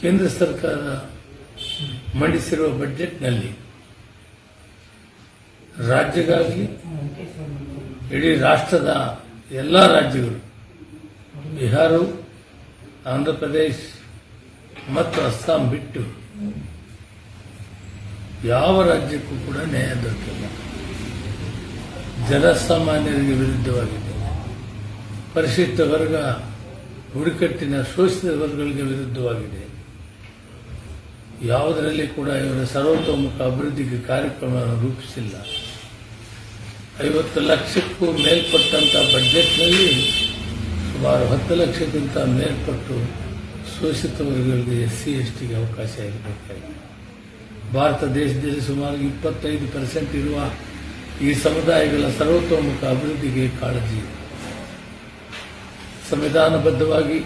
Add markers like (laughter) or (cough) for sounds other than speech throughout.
ಕೇಂದ್ರ ಸರ್ಕಾರ ಮಂಡಿಸಿರುವ ಬಜೆಟ್ನಲ್ಲಿ ರಾಜ್ಯಗಾಗಿ ಇಡೀ ರಾಷ್ಟ್ರದ ಎಲ್ಲ ರಾಜ್ಯಗಳು, ಬಿಹಾರ ಆಂಧ್ರ ಪ್ರದೇಶ್ ಮತ್ತು ಅಸ್ಸಾಂ ಬಿಟ್ಟು ಯಾವ ರಾಜ್ಯಕ್ಕೂ ಕೂಡ ನ್ಯಾಯ ದೊರಕಿಲ್ಲ. ಜನಸಾಮಾನ್ಯರಿಗೆ ವಿರುದ್ಧವಾಗಿದೆ. ಪರಿಶಿಷ್ಟ ವರ್ಗ ಹುಡುಕಟ್ಟಿನ ಶೋಷಿತ ವರ್ಗಗಳಿಗೆ ವಿರುದ್ಧವಾಗಿದೆ. ಯಾವುದರಲ್ಲಿ ಕೂಡ ಇವರ ಸರ್ವತೋಮುಖ ಅಭಿವೃದ್ಧಿಗೆ ಕಾರ್ಯಕ್ರಮವನ್ನು ರೂಪಿಸಿಲ್ಲ. ಐವತ್ತು ಲಕ್ಷಕ್ಕೂ ಮೇಲ್ಪಟ್ಟಂಥ ಬಜೆಟ್ನಲ್ಲಿ ಸುಮಾರು ಹತ್ತು ಲಕ್ಷಕ್ಕಿಂತ ಮೇಲ್ಪಟ್ಟು ಶೋಷಿತ ವರ್ಗಗಳಿಗೆ ಎಸ್ ಸಿ ಎಸ್ ಟಿಗೆ ಅವಕಾಶ ಇರಬೇಕಾಗಿದೆ. ಭಾರತ ದೇಶದಲ್ಲಿ ಸುಮಾರು ಇಪ್ಪತ್ತೈದು ಪರ್ಸೆಂಟ್ ಇರುವ ಈ ಸಮುದಾಯಗಳ ಸರ್ವತೋಮುಖ ಅಭಿವೃದ್ಧಿಗೆ ಕಾಳಜಿ ಸಂವಿಧಾನಬದ್ಧವಾಗಿ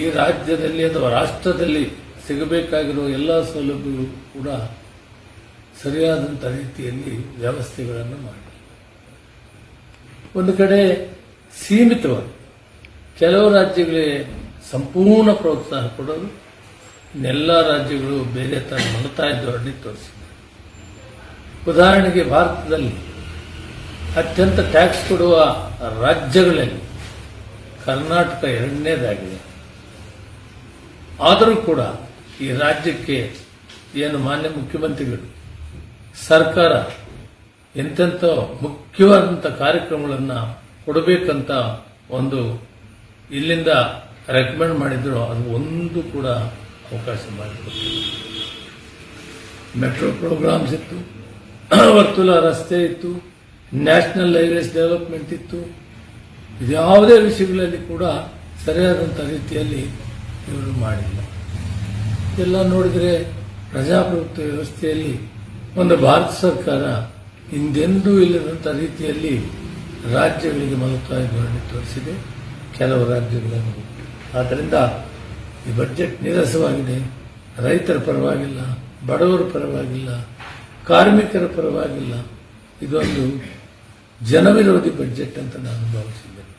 ಈ ರಾಜ್ಯದಲ್ಲಿ ಅಥವಾ ರಾಷ್ಟ್ರದಲ್ಲಿ ಸಿಗಬೇಕಾಗಿರುವ ಎಲ್ಲ ಸೌಲಭ್ಯಗಳು ಕೂಡ ಸರಿಯಾದಂಥ ರೀತಿಯಲ್ಲಿ ವ್ಯವಸ್ಥೆಗಳನ್ನು ಮಾಡಿ ಒಂದು ಕಡೆ ಸೀಮಿತವಾಗಿ ಕೆಲವು ರಾಜ್ಯಗಳಿಗೆ ಸಂಪೂರ್ಣ ಪ್ರೋತ್ಸಾಹ ಕೊಡೋದು, ಇನ್ನೆಲ್ಲ ರಾಜ್ಯಗಳು ಬೇರೆ ಥರ ಮಲತಾ ಧೋರಣೆ ತೋರಿಸಿದೆ. ಉದಾಹರಣೆಗೆ ಭಾರತದಲ್ಲಿ ಅತ್ಯಂತ ಟ್ಯಾಕ್ಸ್ ಕೊಡುವ ರಾಜ್ಯಗಳಲ್ಲಿ ಕರ್ನಾಟಕ ಎರಡನೇದಾಗಿದೆ. ಆದರೂ ಕೂಡ ಈ ರಾಜ್ಯಕ್ಕೆ ಏನು ಮಾನ್ಯ ಮುಖ್ಯಮಂತ್ರಿಗಳು, ಸರ್ಕಾರ ಎಂತೆಂಥ ಮುಖ್ಯವಾದಂಥ ಕಾರ್ಯಕ್ರಮಗಳನ್ನು ಕೊಡಬೇಕಂತ ಒಂದು ಇಲ್ಲಿಂದ ರೆಕಮೆಂಡ್ ಮಾಡಿದ್ರು, ಅದು ಒಂದು ಕೂಡ ಅವಕಾಶ ಮಾಡಿಕೊಟ್ಟಿಲ್ಲ. ಮೆಟ್ರೋ ಪ್ರೋಗ್ರಾಮ್ಸ್ ಇತ್ತು, (clears throat) ವರ್ತುಲ ರಸ್ತೆ ಇತ್ತು ನ್ಯಾಷನಲ್ ಹೈವೇಸ್ ಡೆವಲಪ್ಮೆಂಟ್ ಇತ್ತು. ಇದ್ಯಾವುದೇ ವಿಷಯಗಳಲ್ಲಿ ಕೂಡ ಸರಿಯಾದಂಥ ರೀತಿಯಲ್ಲಿ ಇವರು ಮಾಡಿಲ್ಲ. ಇದೆಲ್ಲ ನೋಡಿದರೆ ಪ್ರಜಾಪ್ರಭುತ್ವ ವ್ಯವಸ್ಥೆಯಲ್ಲಿ ಒಂದು ಭಾರತ ಸರ್ಕಾರ ಹಿಂದೆಂದೂ ಇಲ್ಲದಂಥ ರೀತಿಯಲ್ಲಿ ರಾಜ್ಯಗಳಿಗೆ ಮಲತಾಯಿ ಧೋರಣೆ ತೋರಿಸಿದೆ. ಕೆಲವು ರಾಜ್ಯಗಳನ್ನು ಆದ್ದರಿಂದ ಈ ಬಜೆಟ್ ನೀರಸವಾಗಿದೆ. ರೈತರ ಪರವಾಗಿಲ್ಲ, ಬಡವರ ಪರವಾಗಿಲ್ಲ, ಕಾರ್ಮಿಕರ ಪರವಾಗಿಲ್ಲ. ಇದೊಂದು ಜನವಿರೋಧಿ ಬಜೆಟ್ ಅಂತ ನಾನು ಭಾವಿಸಿದ್ದೇನೆ.